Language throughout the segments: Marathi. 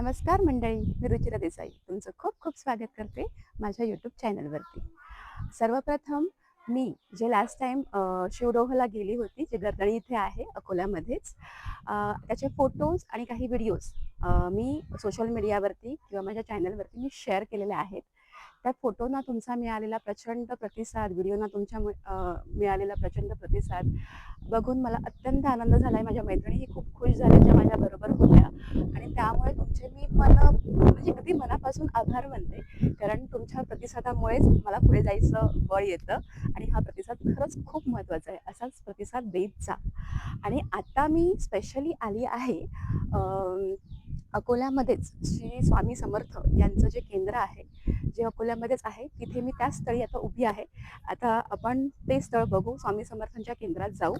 नमस्कार मंडळी मी रुचिरा देसाई. तुमचं खूप खूप स्वागत करते माझ्या यूट्यूब चॅनलवरती सर्वप्रथम मी जे लास्ट टाईम शिवडोहला गेली होती जे गरदळी इथे आहे अकोल्यामध्येच त्याचे फोटोज आणि काही व्हिडिओज मी सोशल मीडियावरती किंवा माझ्या चॅनलवरती मी शेअर केलेले आहेत. त्या फोटोना तुमचा मिळालेला प्रचंड प्रतिसाद व्हिडिओना तुमच्या मिळालेला प्रचंड प्रतिसाद बघून मला अत्यंत आनंद झाला आहे माझ्या मैत्रिणीही खूप खुश झाल्या ज्या माझ्याबरोबर होत्या. आणि त्यामुळे तुमचे मी मन म्हणजे अगदी मनापासून आभार मानते. कारण तुमच्या प्रतिसादामुळेच मला पुढे जायचं बळ येतं. आणि हा प्रतिसाद खरंच खूप महत्त्वाचा आहे. असाच प्रतिसाद देत जा. आणि आता मी स्पेशली आली आहे अकोल्यामध्येच श्री स्वामी समर्थ यांचं जे केंद्र आहे जे अकोल्यामध्येच आहे तिथे मी त्याच स्थळी आता उभी आहे. आता आपण ते स्थळ बघू स्वामी समर्थांच्या केंद्रात जाऊ.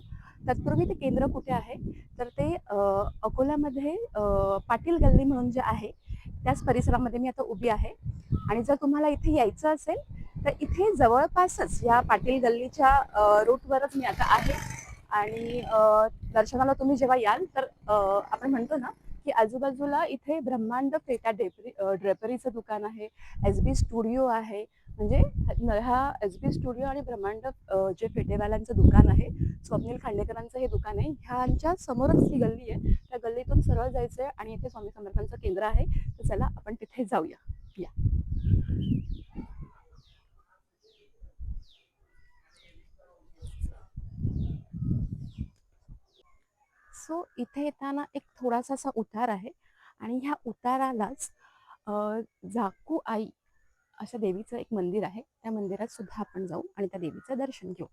तत्पूर्वी ते केंद्र कुठे आहे? तर ते अकोल्यामध्ये पाटील गल्ली म्हणून जे आहे त्याच परिसरामध्ये मी आता उभी आहे. आणि जर तुम्हाला इथे यायचं असेल तर इथे जवळपासच या पाटील गल्लीच्या रूटवरच मी आता आहे. आणि दर्शनाला तुम्ही जेव्हा याल तर आपण म्हणतो ना की आजूबाजूला इथे ब्रह्मांड फेटा ड्रेपरी ड्रेपरीचं दुकान आहे एस बी स्टुडिओ आहे. म्हणजे न- एस बी स्टुडिओ आणि ब्रह्मांड जे फेटेवाल्यांचं दुकान आहे स्वप्नील खांडेकरांचं हे दुकान आहे. ह्यांच्या समोरच ही गल्ली आहे. त्या गल्लीतून सरळ जायचं आहे आणि इथे स्वामी समर्थांचं केंद्र आहे. तर चला आपण तिथे जाऊया. या. सो इथे येताना एक थोडासा असा उतार आहे आणि ह्या उतारालाच जाकू आई अशा देवीचं एक मंदिर आहे. त्या मंदिरात सुद्धा आपण जाऊ आणि त्या देवीचं दर्शन घेऊ.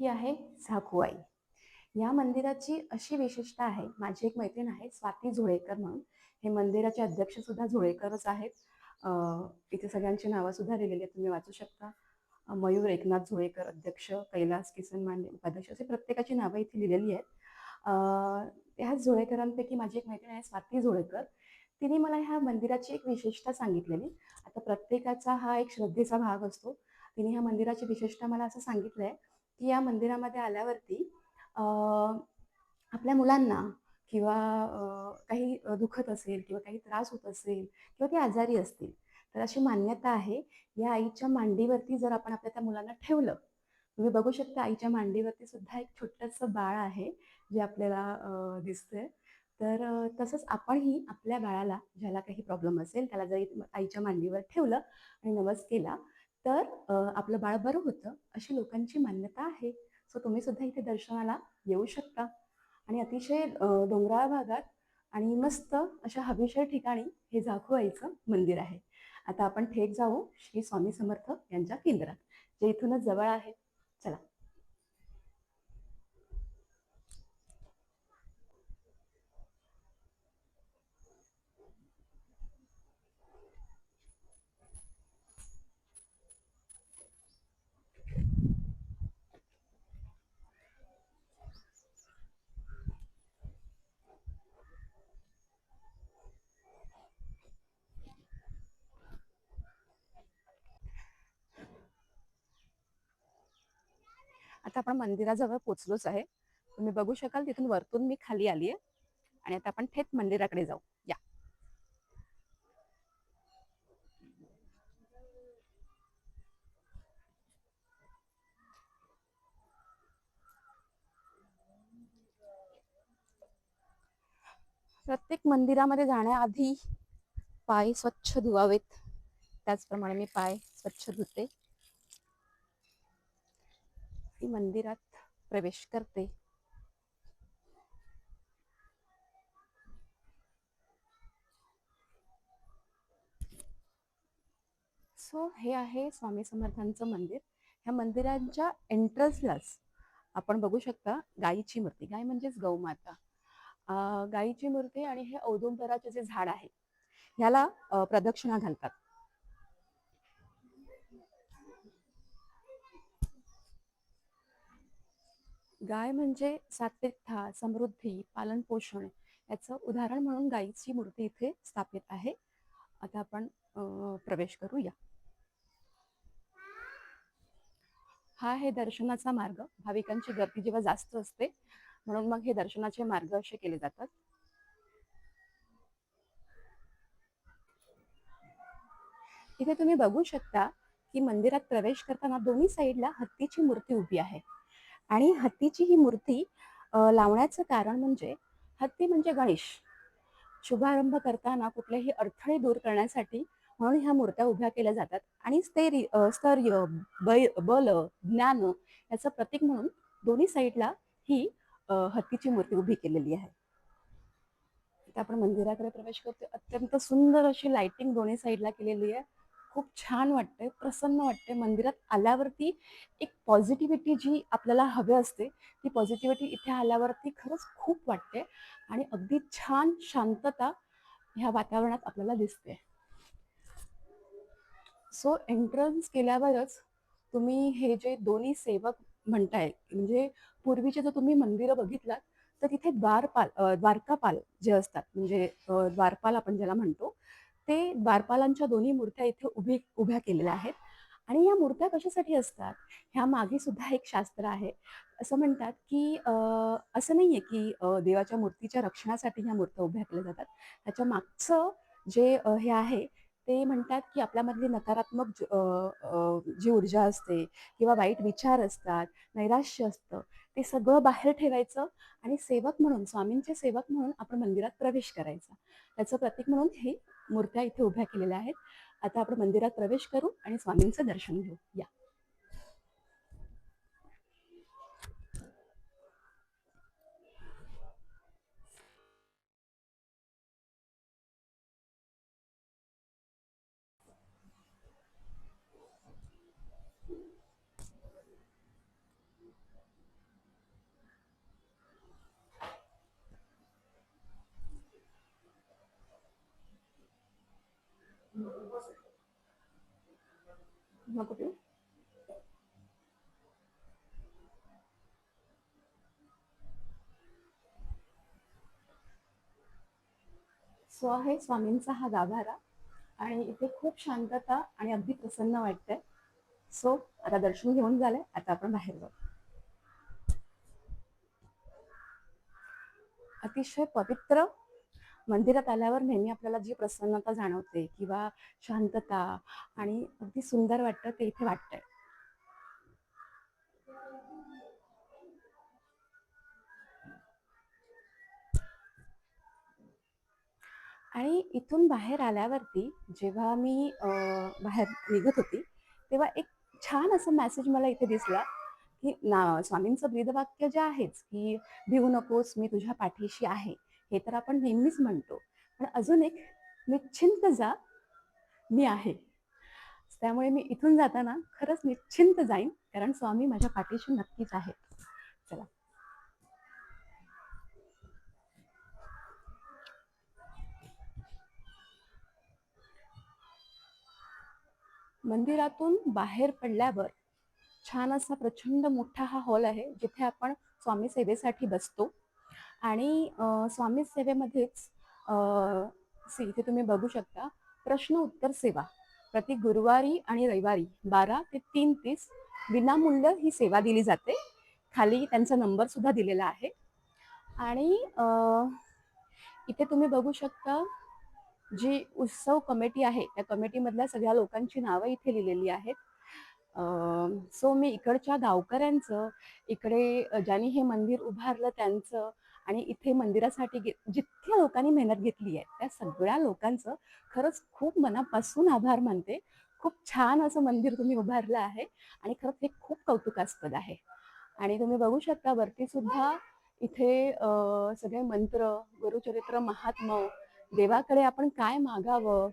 ही आहे झाकूआई. या मंदिराची अशी विशेषता आहे माझी एक मैत्रीण आहे स्वाती झोळेकर म्हणून. हे मंदिराचे अध्यक्ष सुद्धा झोळेकरच आहेत. इथे सगळ्यांची नावं सुद्धा दिलेली आहेत तुम्ही वाचू शकता. मयूर एकनाथ झोळेकर अध्यक्ष कैलास किसन मांडे उपाध्यक्ष असे प्रत्येकाची नावं इथे लिहिलेली आहेत. ह्याच झोळेकरांपैकी माझी एक मैत्रीण आहे स्वाती झोळेकर. तिने मला ह्या मंदिराची एक विशेषता सांगितलेली. आता प्रत्येकाचा हा एक श्रद्धेचा भाग असतो. तिने ह्या मंदिराची विशेषता मला असं सांगितलं आहे की या मंदिरामध्ये आल्यावरती आपल्या मुलांना किंवा काही दुखत असेल किंवा काही त्रास होत असेल किंवा ते आजारी असतील तर अशी मान्यता आहे या आईच्या मांडीवरती जर आपण आपल्या त्या मुलांना ठेवलं तुम्ही बघू शकता आईच्या मांडीवरती सुद्धा एक छोटंसं बाळ आहे जे आपल्याला दिसतंय. तर तसंच आपणही आपल्या बाळाला ज्याला काही प्रॉब्लेम असेल त्याला जरी आईच्या मांडीवर ठेवलं आणि नवस केला तर आपलं बाळ बरं होतं अशी लोकांची मान्यता आहे. सो तुम्ही सुद्धा इथे दर्शनाला येऊ शकता. आणि अतिशय डोंगराळ भागात आणि मस्त अशा हवेशीर ठिकाणी हे जाखुआईचं मंदिर आहे. आता आपण थेट जाऊ श्री स्वामी समर्थ यांच्या केंद्रात जे इथूनच जवळ आहे चला आता आपण मंदिराजवळ पोचलोच आहे. तुम्ही बघू शकाल तिथून वरतून मी खाली आली आहे. आणि आता आपण थेट मंदिराकडे जाऊ. या. प्रत्येक मंदिरामध्ये जाण्याआधी पाय स्वच्छ धुवावेत. त्याचप्रमाणे मी पाय स्वच्छ धुते. मी मंदिरात प्रवेश करते. सो हे आहे स्वामी समर्थांचं मंदिर. ह्या मंदिरांच्या एंट्रन्सलाच आपण बघू शकता गायीची मूर्ती. गाय म्हणजेच गौमाता अं, गायीची मूर्ती आणि हे औदुंबराचे जे झाड आहे ह्याला प्रदक्षिणा घालतात. गाय म्हणजे सात्विकता समृद्धी पालन पोषण याचं उदाहरण म्हणून गायीची मूर्ती इथे स्थापित आहे. आता आपण प्रवेश करूया. हा आहे दर्शनाचा मार्ग. भाविकांची गर्दी जेव्हा जास्त असते म्हणून मग हे दर्शनाचे मार्ग असे केले जातात. इथे तुम्ही बघू शकता की मंदिरात प्रवेश करताना दोन्ही साईडला हत्तीची मूर्ती उभी आहे. आणि हत्तीची ही मूर्ती लावण्याचं कारण म्हणजे हत्ती म्हणजे गणेश. शुभारंभ करताना कुठलेही अडथळे दूर करण्यासाठी म्हणून ह्या मूर्त्या उभ्या केल्या जातात. आणि स्थैर्य स्थैर्य बै बल ज्ञान याचं प्रतीक म्हणून दोन्ही साईडला ही हत्तीची मूर्ती उभी केलेली आहे. आपण मंदिराकडे प्रवेश करतो अत्यंत सुंदर अशी लाइटिंग दोन्ही साईडला केलेली आहे. खूप छान वाटते प्रसन्न वाटते मंदिरात आल्यावरती एक पॉझिटिव्हिटी जी आपल्याला हवी असते ती पॉझिटिव्हिटी इथे आल्यावरती खरंच खूप वाटते आणि अगदी छान शांतता ह्या वातावरणात आपल्याला दिसते. सो एंट्रन्स केल्यावरच तुम्ही हे जे दोन्ही सेवक म्हणताय म्हणजे पूर्वीचे जर तुम्ही मंदिरं बघितलात तर तिथे द्वारपाल द्वारकापाल जे असतात म्हणजे द्वारपाल आपण ज्याला म्हणतो ते द्वारपालांच्या दोन्ही मूर्त्या इथे उभी उभ्या केलेल्या आहेत. आणि या मूर्त्या कशासाठी असतात? ह्या मागे सुद्धा एक शास्त्र आहे. असं म्हणतात की असं नाहीये की देवाच्या मूर्तीच्या रक्षणासाठी ह्या मूर्त्या उभ्या केल्या जातात. त्याच्या मागचं जे हे आहे ते म्हणतात की आपल्यामधली नकारात्मक ज- जी ऊर्जा असते किंवा वाईट विचार असतात नैराश्य असतं ते सगळं बाहेर ठेवायचं आणि सेवक म्हणून स्वामींचे सेवक म्हणून आपण मंदिरात प्रवेश करायचा. त्याचं प्रतीक म्हणून हे मूर्त्या इथे उभ्या केलेल्या आहेत. आता आपण मंदिरात प्रवेश करू आणि स्वामींचं दर्शन घेऊ. या. नको पिऊ? सो आहे स्वामींचा हा गाभारा आणि इथे खूप शांतता आणि अगदी प्रसन्न वाटतंय. सो आता दर्शन घेऊन झालंय. आता आपण बाहेर जाऊ. अतिशय पवित्र मंदिरात आल्यावर नेहमी आपल्याला जी प्रसन्नता जाणवते किंवा शांतता आणि अगदी सुंदर वाटतं ते इथे वाटतंय. आणि इथून बाहेर आल्यावरती जेव्हा मी बाहेर निघत होती तेव्हा एक छान असं मेसेज मला इथे दिसला की ना स्वामींचं ब्रीदवाक्य जे आहेच की भिवू नकोस मी तुझ्या पाठीशी आहे. हे तर आपण नेहमीच म्हणतो. पण अजून एक निश्चिंत जा मी आहे. त्यामुळे मी इथून जाताना खरंच निश्चिंत जाईन कारण स्वामी माझ्या पाठीशी नक्कीच आहेत. चला. मंदिरातून बाहेर पडल्यावर छान असा प्रचंड मोठा हा हॉल आहे जिथे आपण स्वामी सेवेसाठी बसतो. आणि स्वामी सेवेमध्येच सी इथे तुम्ही बघू शकता प्रश्न उत्तर सेवा. प्रति गुरुवारी आणि रविवारी बारा ते तीन तीस विनामूल्य ही सेवा दिली जाते. खाली त्यांचा नंबर सुद्धा दिलेला आहे. आणि इथे तुम्ही बघू शकता जी उत्सव कमिटी आहे त्या कमिटीमधल्या सगळ्या लोकांची नावं इथे लिहिलेली आहेत. सो मी इकडच्या गावकऱ्यांचं इकडे ज्यांनी हे मंदिर उभारलं त्यांचं आणि इथे मंदिरासाठी जितक्या लोकांनी मेहनत घेतली आहे त्या सगळ्या लोकांचं खरंच खूप मनापासून आभार मानते. खूप छान असं मंदिर तुम्ही उभारलं आहे आणि खरंच हे खूप कौतुकास्पद आहे. आणि तुम्ही बघू शकता वरती सुद्धा इथे सगळे मंत्र गुरुचरित्र महात्म देवाकडे आपण काय मागावं?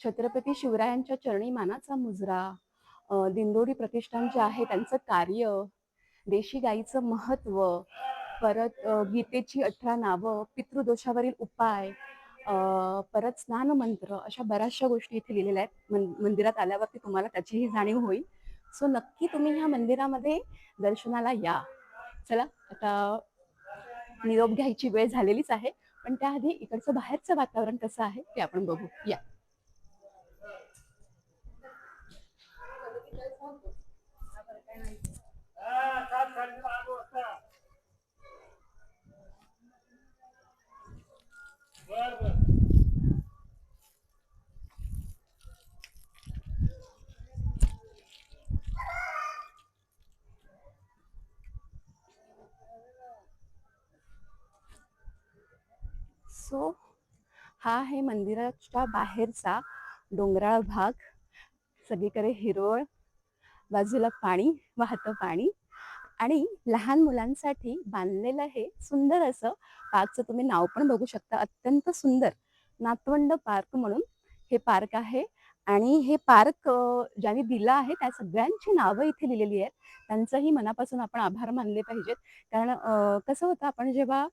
छत्रपती शिवरायांच्या चरणी मानाचा मुजरा दिंडोरी प्रतिष्ठान जे आहे त्यांचं कार्य देशी गाईचं महत्त्व परत गीतेची अठरा नावं पितृदोषावरील उपाय परत स्नान मंत्र अशा बऱ्याचशा गोष्टी इथे लिहिलेल्या आहेत. मंदिरात आल्यावरती तुम्हाला त्याचीही जाणीव होईल. सो नक्की तुम्ही ह्या मंदिरामध्ये दर्शनाला या. चला आता निरोप घ्यायची वेळ झालेलीच आहे पण त्याआधी इकडचं बाहेरचं वातावरण कसं आहे ते आपण बघू. या. सो हा आहे मंदिराच्या बाहेरचा डोंगराळ भाग. सगळीकडे हिरवळ बाजूला पाणी वाहतं पाणी. आणि लहान मुलांसाठी बांधलेलं हे सुंदर असं पार्कचं तुम्ही नाव पण बघू शकता. अत्यंत सुंदर नातवंड पार्क म्हणून हे पार्क आहे. आणि हे पार्क ज्यांनी दिलं आहे त्या सगळ्यांची नावं इथे लिहिलेली आहेत. त्यांचंही मनापासून आपण आभार मानले पाहिजेत. कारण कसं होतं आपण जेव्हा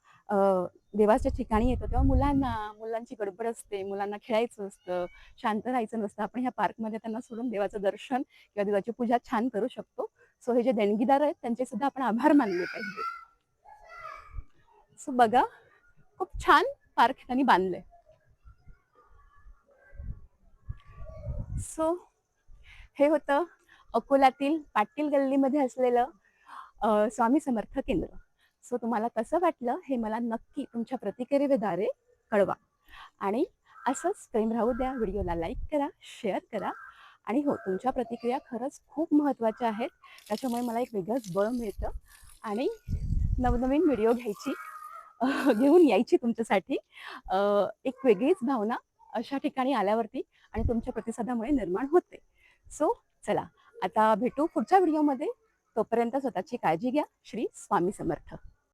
देवाच्या ठिकाणी येतो तेव्हा मुलांना मुलांची गडबड असते मुलांना खेळायचं असतं शांत राहायचं नसतं. आपण ह्या पार्कमध्ये त्यांना सोडून देवाचं दर्शन किंवा देवाची पूजा छान करू शकतो. सो हे जे देणगीदार आहेत त्यांचे सुद्धा आपण आभार मानले पाहिजे सो बघा खूप छान पार्क त्यांनी बांधलंय. सो हे होतं अकोल्यातील पाटील गल्लीमध्ये असलेलं स्वामी समर्थ केंद्र. सो तुम्हाला कसं वाटलं हे मला नक्की तुमच्या प्रतिक्रियेद्वारे कळवा. आणि असंच प्रेम राहू द्या व्हिडिओला लाईक करा शेअर करा. आणि हो तुमच्या प्रतिक्रिया खरंच खूप महत्त्वाच्या आहेत. त्याच्यामुळे मला एक वेगळंच बळ मिळतं. आणि नवनवीन व्हिडिओ घ्यायची घेऊन यायची तुमच्यासाठी. एक वेगळीच भावना अशा ठिकाणी आल्यावरती. आणि तुमच्या प्रतिसादामुळे निर्माण होते. सो चला आता भेटू पुढच्या व्हिडिओमध्ये तोपर्यंत स्वतःची काळजी घ्या. श्री स्वामी समर्थ.